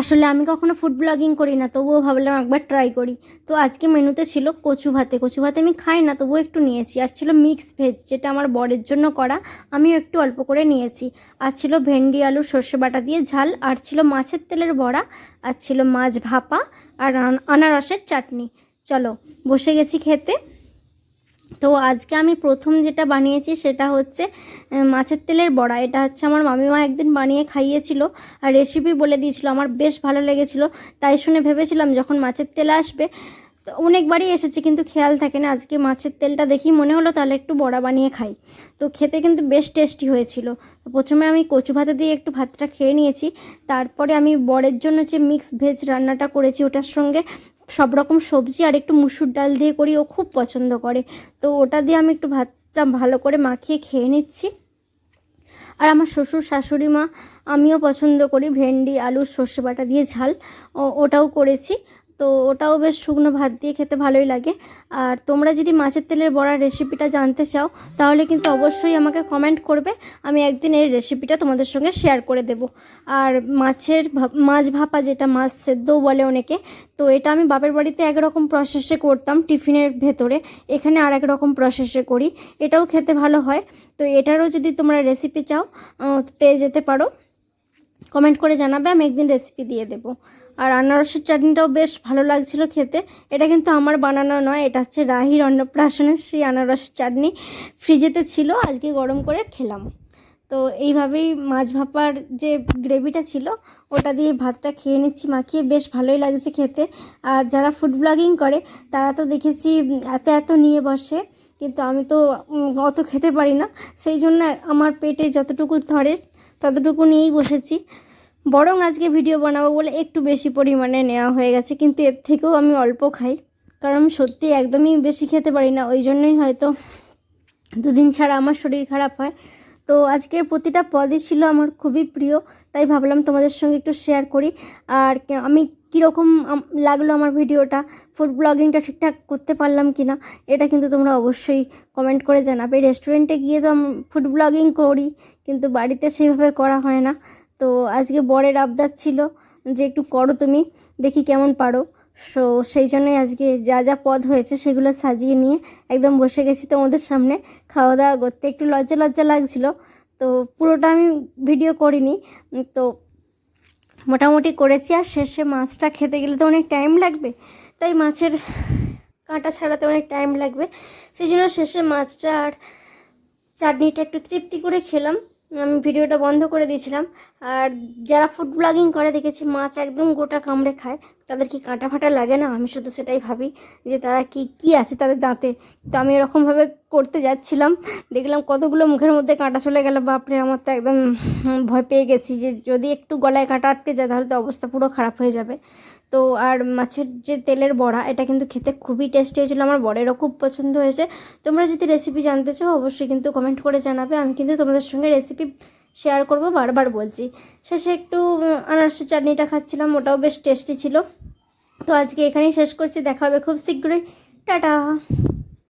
আসলে আমি কখনো ফুড ব্লগিং করি না, তবুও ভাবলাম একবার ট্রাই করি। তো আজকে মেনুতে ছিল কচু ভাতে। কচু ভাতে আমি খাই না, তবুও একটু নিয়েছি। আর ছিল মিক্স ভেজ যেটা আমার বরের জন্য করা, আমিও একটু অল্প করে নিয়েছি। আর ছিল ভেন্ডি, আলু, সর্ষে বাটা দিয়ে ঝাল, আর ছিল মাছের তেলের বড়া, আর ছিল মাছ ভাপা, আর আনারসের চাটনি। চলো, বসে গেছি খেতে। তো আজকে আমি প্রথম যেটা বানিয়েছি সেটা হচ্ছে মাছের তেলের বড়া। এটা হচ্ছে আমার মামিমা একদিন বানিয়ে খাইয়েছিল আর রেসিপি বলে দিয়েছিল। আমার বেশ ভালো লেগেছিল। তাই শুনে ভেবেছিলাম যখন মাছের তেল আসবে, তো অনেকবারই এসেছে কিন্তু খেয়াল থাকে না। আজকে মাছের তেলটা দেখি মনে হলো তাহলে একটু বড়া বানিয়ে খাই। তো খেতে কিন্তু বেশ টেস্টি হয়েছিল। প্রথমে আমি কচু ভাতে দিয়ে একটু ভাতটা খেয়ে নিয়েছি। তারপরে আমি বরের জন্য যে মিক্স ভেজ রান্নাটা করেছি, ওটার সঙ্গে সব রকম সবজি আর একটু মুসুর ডাল দিয়ে করি, ও খুব পছন্দ করে। তো ওটা দিয়ে আমি একটু ভাতটা ভালো করে মাখিয়ে খেয়ে নিচ্ছি। আর আমার শ্বশুর শাশুড়ি মা, আমিও পছন্দ করি, ভেন্ডি, আলু, সর্ষে বাটা দিয়ে ঝাল ওটাও করেছি। তো ওটাও বেশ শুকনো ভাত দিয়ে খেতে ভালোই লাগে। আর তোমরা যদি মাছের তেলের বড়ার রেসিপিটা জানতে চাও, তাহলে কিন্তু অবশ্যই আমাকে কমেন্ট করবে। আমি একদিন এই রেসিপিটা তোমাদের সঙ্গে শেয়ার করে দেব। আর মাছের মাছ ভাপা যেটা, মাছ সেদ্ধ বলে অনেকে, তো এটা আমি বাপের বাড়িতে একরকম প্রসেসে করতাম, টিফিনের ভেতরে। এখানে আর এক রকম প্রসেসে করি। এটাও খেতে ভালো হয়। তো এটারও যদি তোমরা রেসিপি চাও পেয়ে যেতে পারো। কমেন্ট করে জানাবে, আমি একদিন রেসিপি দিয়ে দেবো। আর আনারসের চাটনিটাও বেশ ভালো লাগছিল খেতে। এটা কিন্তু আমার বানানো নয়, এটা হচ্ছে রাহির অন্নপ্রাশনের সেই আনারসের চাটনি। ফ্রিজেতে ছিল, আজকে গরম করে খেলাম। তো এইভাবেই মাছ ভাপার যে গ্রেভিটা ছিল, ওটা দিয়ে ভাতটা খেয়ে নিচ্ছি, মাখিয়ে বেশ ভালোই লাগছে খেতে। আর যারা ফুড ব্লগিং করে, তারা তো দেখেছি এত এত নিয়ে বসে, কিন্তু আমি তো অত খেতে পারি না। সেই জন্য আমার পেটে যতটুকু ধরে, ততটুকু নিয়েই বসেছি। বরং আজকে ভিডিও বানাবো বলে একটু বেশি পরিমাণে নেওয়া হয়ে গেছে, কিন্তু এর থেকেও আমি অল্প খাই। কারণ সত্যি একদমই বেশি খেতে পারি না, ওই জন্যই হয়তো দুদিন ছাড়া আমার শরীর খারাপ হয়। তো আজকের প্রতিটা পদই ছিল আমার খুবই প্রিয়, তাই ভাবলাম তোমাদের সঙ্গে একটু শেয়ার করি। আর আমি কীরকম লাগল আমার ভিডিওটা ফুড ব্লগিংটা ঠিকঠাক করতে পারলাম কি না এটা কিন্তু তোমরা অবশ্যই কমেন্ট করে জানাবে। রেস্টুরেন্টে গিয়ে তো ফুড ব্লগিং করি, কিন্তু বাড়িতে সেইভাবে করা হয় না। তো আজকে বরের আবদার ছিল যে একটু করো তুমি, দেখি কেমন পারো। সো সেই জন্যই আজকে যা যা পদ হয়েছে সেগুলো সাজিয়ে নিয়ে একদম বসে গেছি তোমাদের সামনে। খাওয়া দাওয়া করতে একটু লজ্জা লজ্জা লাগছিল, তো পুরোটা আমি ভিডিও করিনি। তো মোটামুটি করেছি আর শেষে মাছটা খেতে গেলে তো অনেক টাইম লাগবে, তাই মাছের কাঁটা ছাড়াতে অনেক টাইম লাগবে। সেই জন্য শেষে মাছটা আর চাটনিটা একটু তৃপ্তি করে খেলাম। আমি ভিডিওটা বন্ধ করে দিয়েছিলাম। আর যারা ফুড ব্লগিং করে, দেখেছি মাছ একদম গোটা কামড়ে খায়। তাদের কি কাঁটা ফাটা লাগে না? আমি শুধু সেটাই ভাবি যে তারা কি কি আছে তাদের দাঁতে? তো আমি এরকমভাবে করতে যাচ্ছিলাম। দেখলাম কতগুলো মুখের মধ্যে কাঁটা চলে গেল। বাপরে, আমার তো একদম ভয় পেয়ে গেছি যে যদি একটু গলায় কাঁটা আটকে যায়, তাহলে তো অবস্থা পুরো খারাপ হয়ে যাবে। তো আর মাছের যে তেলের বড়া, এটা কিন্তু খেতে খুবই টেস্টি হয়েছিলো, আমার বড়েরও খুব পছন্দ হয়েছে। তোমরা যদি রেসিপি জানতে চাও, অবশ্যই কিন্তু কমেন্ট করে জানাবে, আমি কিন্তু তোমাদের সঙ্গে রেসিপি শেয়ার করব, বারবার বলছি। শেষে একটু আনারসের চাটনিটা খাচ্ছিলাম, ওটাও বেশ টেস্টি ছিল। তো আজকে এখানেই শেষ করছি, দেখা হবে খুব শীঘ্রই। টাটা!